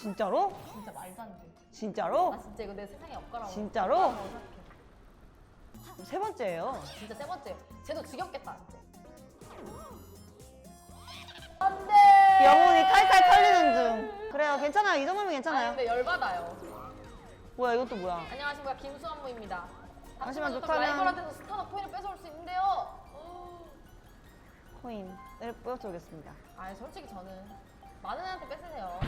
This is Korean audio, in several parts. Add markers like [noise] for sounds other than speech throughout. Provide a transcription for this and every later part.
진짜로? 진짜 말도 안 돼. 진짜로? 나 진짜 이거 내 세상에 없거라고. 진짜로? 생각해. 세 번째예요. 진짜 세 번째. 쟤도 지겹겠다 진짜. 안 돼. 영혼이 탈탈 털리는 중. 그래요, 괜찮아요. 이 정도면 아니 괜찮아요. 근데 열받아요. 뭐야, 이것도 뭐야? 안녕하십니까 김수환무입니다. 하지만 하지만 좋다면- 라이벌한테서 스타너 코인을 뺏어올 수 있는데요. 코인을 뿌려주겠습니다. 아 솔직히 저는 많은 애한테 뺏으세요.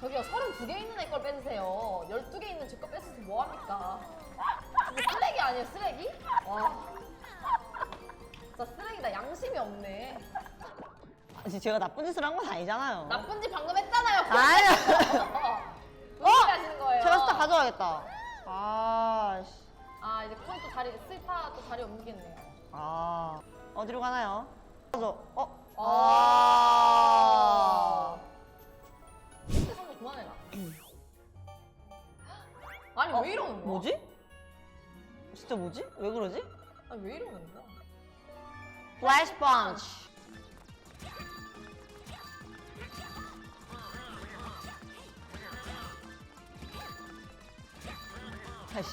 저기요 32개 있는 애걸 뺏으세요. 12개 있는 제 거 뺏으서 뭐합니까? 이거 쓰레기 아니에요 쓰레기? 와 진짜 쓰레기다 양심이 없네. 아니, 제가 나쁜 짓을 한 건 아니잖아요. 나쁜 짓 방금 했잖아요. 아니야. 무슨 소리 하시는 거예요? 제가 스타 가져가겠다. 아, 씨. 아 이제 코인 또 자리 스타 또 자리 옮기겠네요. 아. 어디로 가나요? 가져. 어? 아. 왜 이러는 거야? 뭐지? 진짜 뭐지? 왜 그러지? 아니 왜 이러는 거야? 플래시 펀치. 다시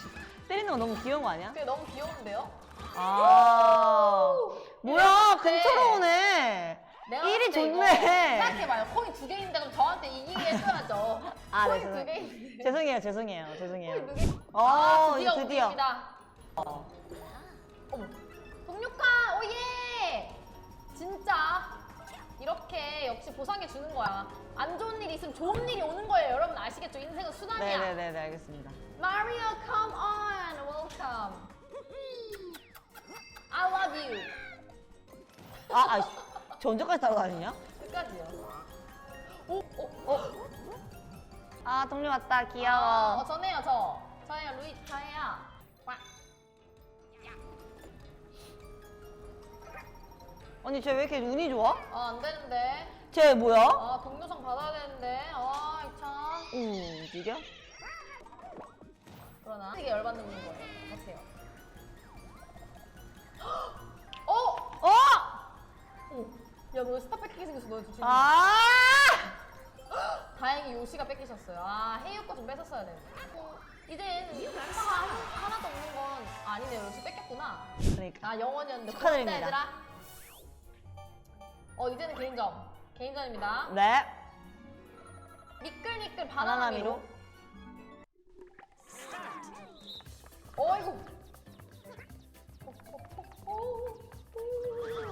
때리는 거 너무 귀여운 거 아니야? 그게 너무 귀여운데요? 아 뭐야 네. 근처로 오네 내가 일이 봤을 때 이거 좋네 생각해봐요. 코인 두개 있는데 그럼 저한테 이기게 해줘야죠. 아, 네, 코인 두개 죄송해요. 있는데. 죄송해요 죄송해요 죄송해요 두 개. 어 아, 드디어 드디어. 어. 어머. 동료카 오예. 진짜 이렇게 역시 보상해 주는 거야. 안 좋은 일이 있으면 좋은 일이 오는 거예요. 여러분 아시겠죠? 인생은 수단이야. 네네네 알겠습니다 Mario, come on, welcome. I love you. 아, 아저 언제까지 따라다니냐? 끝까지요. 오, 오, 어? 아 동료 왔다 아, 귀여워 어, 저네요, 저. 저예요, 루이, 저예요. 와. 언니 쟤 왜 이렇게 운이 좋아? 아, 안 되는데. 쟤 뭐야? 아, 동료상 받아야 되는데. 아, 이 참. 움직여? 그러나 되게 열받는 거예요. 어때요? [gasps] 어? 어! 오. 야, 너 스타 뺏기게 생겼어, 너 조심. 아! 다행히 요시가 뺏기셨어요. 아, 헤이오 거좀 뺏었어야 되는데. 어, 이젠 스타가 하나 도 없는 건 아니네요. 요시 뺏겼구나. 그러니까 아, 영원이었는데. 축하드립니다. 고맙다, 얘들아. 어, 이제는 개인전. 개인전입니다. 네 미끌미끌 바나나 바나나미로. 미로 어이구.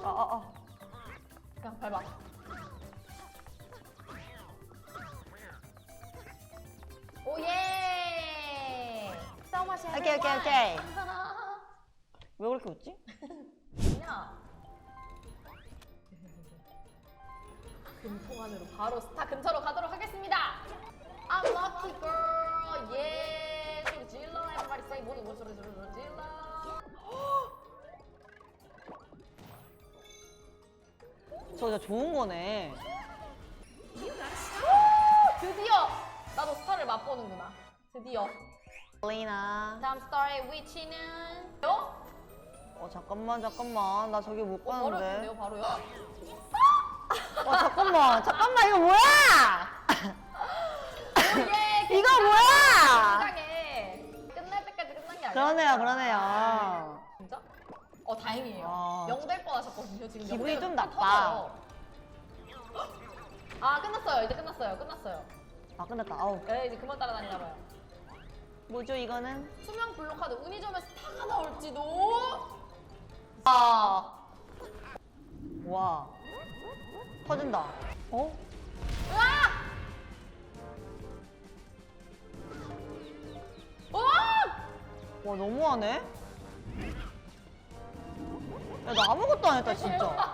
아, 아, 아. 그냥 밟아. 오예! So much 오케이, 오케이, 오케이. 왜 그렇게 웃지? 그냥 금통 안으로 바로 스타 근처로 가도록 하겠습니다. I'm lucky girl, 예. 소리 질러, everybody say 모두 모 소리 질러, 질러. 저거 진짜 좋은 거네 스타를 맛보는구나. 드디어. 리나 다음 스타의 위치는 요? 어 잠깐만 잠깐만 나 저기 못 어, 가는데 옆인데요, 바로요. 어 잠깐만 잠깐만 이거 뭐야 예, [laughs] 이거 뭐야 굉장해. 끝날 때까지 끝난 게 아니야. 그러네요 그러네요 진짜? 어 다행이에요. 아, 영될 뻔하셨거든요. 지금 기분이 좀뚝 나빠. 터져요. 아 끝났어요. 이제 끝났어요. 끝났어요. 아 끝났다 아우 네 이제 그만 따라다니나 봐요. 뭐죠 이거는 투명 블록카드 운이 좋으면 스타가 나올지도. 아. 와 터진다 어? 으악! 와! 와 너무하네 야 나 아무것도 안 했다 진짜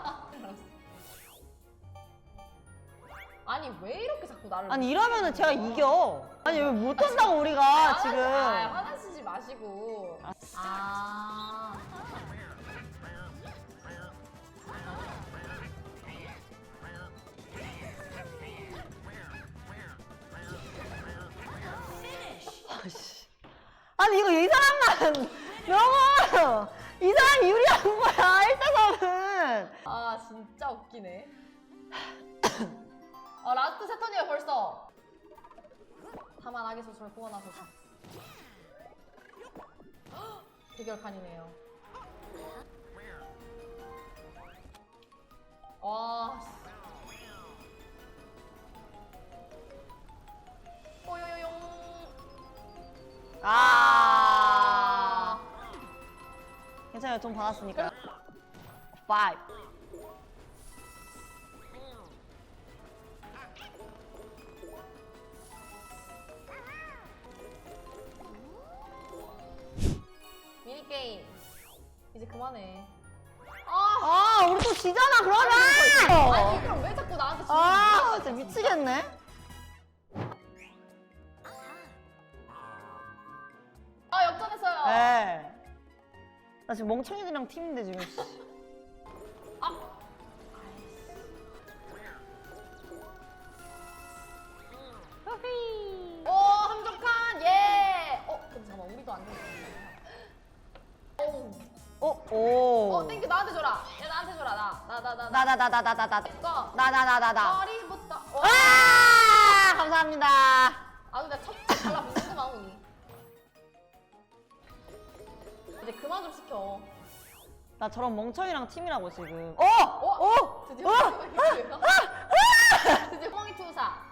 아니 왜 이렇게 자꾸 나를 아니 이러면은 제가 이겨 아니 왜 못한다고 우리가 아, 지금 아, 화나시지 마시고. 아. 아씨. 아니 이거 이 사람만 [laughs] 명호 이 사람 유리한 거야 1대3은 아 진짜 웃기네. [laughs] 아 라스트 세 턴이에요 벌써. 다만 아기 소설 구원하 소설. 대결판이네요. 와. 씨. 오요요용. 아. 괜찮아요. 돈 받았으니까. 5. 그만해. 아. 아, 우리 또 지잖아, 아니 그러면! 그럼 왜 자꾸 나한테 지는 아, 거야, 진짜 미치겠네. 아 역전했어요. 네. 나 지금 멍청이들이랑 팀인데, 지금. 씨. [laughs] 아. 오 함정칸 예. 어 근데 잠깐 우리도 안. 어, 오. 어 땡큐 나한테 줘라. 야 나한테 줘라 나 나 나 나 나. 나, 나, 나, 나, 나, 나, 나. 거. 나, 나, 나, 나, 나. 머리부터. 와. 아! 감사합니다. 아 근데 첫 달라붙는구만 오니. 이제 그만 좀 시켜. 나 저런 멍청이랑 팀이라고, 지금. 어! 어? 어! 드디어 어! 드디어 호랑이 투사.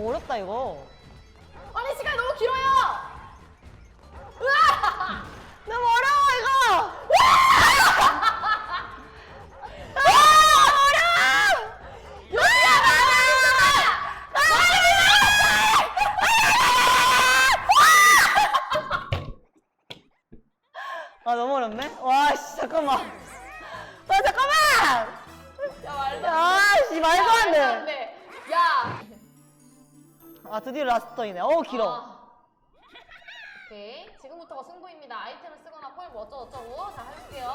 어, 어렵다, 이거. 아니 시간이 너무 길어요. 으아! [laughs] 너무 어려워, 이거! [laughs] 아, 어려워! 여기야 아, 너무 어렵네? 와, 씨, 잠깐만. 아, 잠깐만! 야 말도 안 돼. 아, 씨, 말도 안. 돼. 야. 아, 드디어 라스터이네. 어우, 길어. 아. 오케이. 지금부터가 승부입니다. 아이템을 쓰거나 포획 뭐 어쩌고저쩌고. 자, 해볼게요.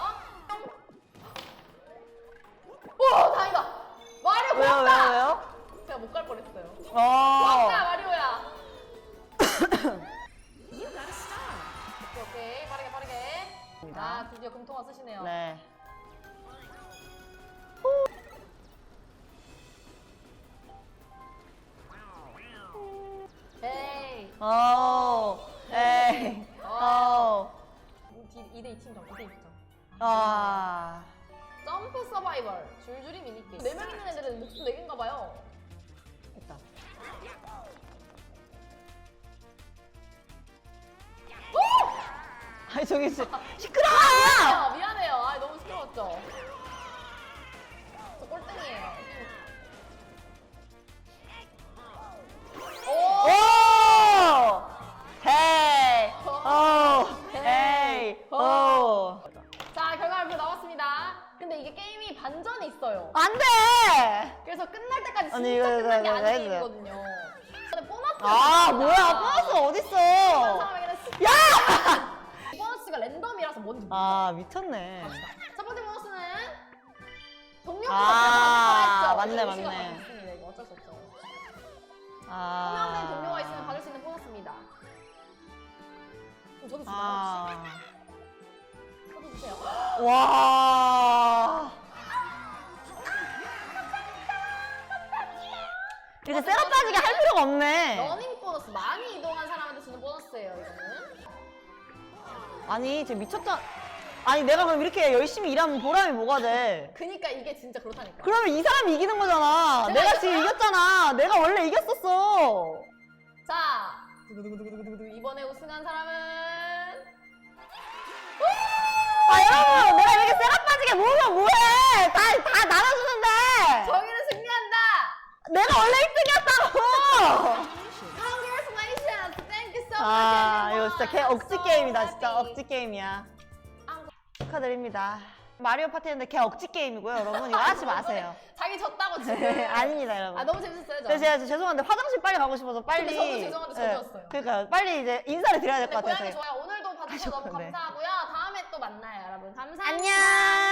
오, 다행이다. 마리오 왜요, 고맙다. 왜요, 왜요? 제가 못 갈 뻔했어요. 어. 고맙다, 마리오야. [coughs] 오케이, 오케이. 빠르게, 빠르게. 아, 드디어 금통화 쓰시네요. 네. 에이. 어. 에이. 어. 2대2 팀 정, 2대2 팀 정. 아. 점프 서바이벌. 줄줄이 미니게임. 4명 있는 애들은 목숨 4개인가 봐요. 됐다. 아니, 저기, 시, 시끄러워! 아, 미안해요. 아, 너무 시끄러웠죠? 근데 이게 게임이 반전이 있어요. 안 돼! 그래서 끝날 때까지 진짜 아니, 이거, 끝난 게 이거, 이거, 아니거든요. 근데 보너스 아, 뭐야, 보너스가 어딨어! 사람에게는 야! [laughs] 보너스가 랜덤이라서 뭔지 모르겠어요. 아, 미쳤네. 첫 번째 보너스는 동료가 아, 맞네, 수 맞네. 있습니다. 이거 어쩔 수 없죠. 아. 포함된 동료가 있으면 받을 수 있는 보너스입니다. 그럼 저도 주나요? 아. 저도 주세요. 와. 이렇게 셋업 따지게 할 필요가 없네. 러닝 보너스 많이 이동한 사람한테 주는 보너스예요. 이거는. 아니, 쟤 미쳤다. 아니, 내가 그럼 이렇게 열심히 일하면 보람이 뭐가 돼? 그니까 이게 진짜 그렇다니까. 그러면 이 사람이 이기는 거잖아. 내가 내가 [laughs] 지금 이겼어요? 이겼잖아. 내가 원래 이겼었어. 자, 두구두구두구두구두구 이번에 우승한 사람은 아, 여러분, 내가 이렇게 셋업 빠지게 모으면 뭐해? 다, 다 나눠주는데. 정의는 승리한다. 내가 원래 1등이었다고. Congratulations. Thank you so much. 아. 이거 진짜 개 억지 게임이다. 진짜. 억지 게임이야. 아, 축하드립니다. 마리오 파티인데 개 억지 게임이고요, 여러분. 이거 하지 마세요. [laughs] 자기 졌다고 지금. [laughs] 아닙니다, 여러분. 아 너무 재밌었어요. 저. 근데 제가 죄송한데 화장실 빨리 가고 싶어서 빨리. 근데 저도 죄송한데 저도였어요. 그러니까 빨리 이제 인사를 드려야 될 네, 것 고양이 같아서. 좋아요. 오늘도 봐주셔서 너무 [laughs] 하셨군요. 감사하고요. 다음에 또 만나요, 여러분. 감사합니다. 안녕.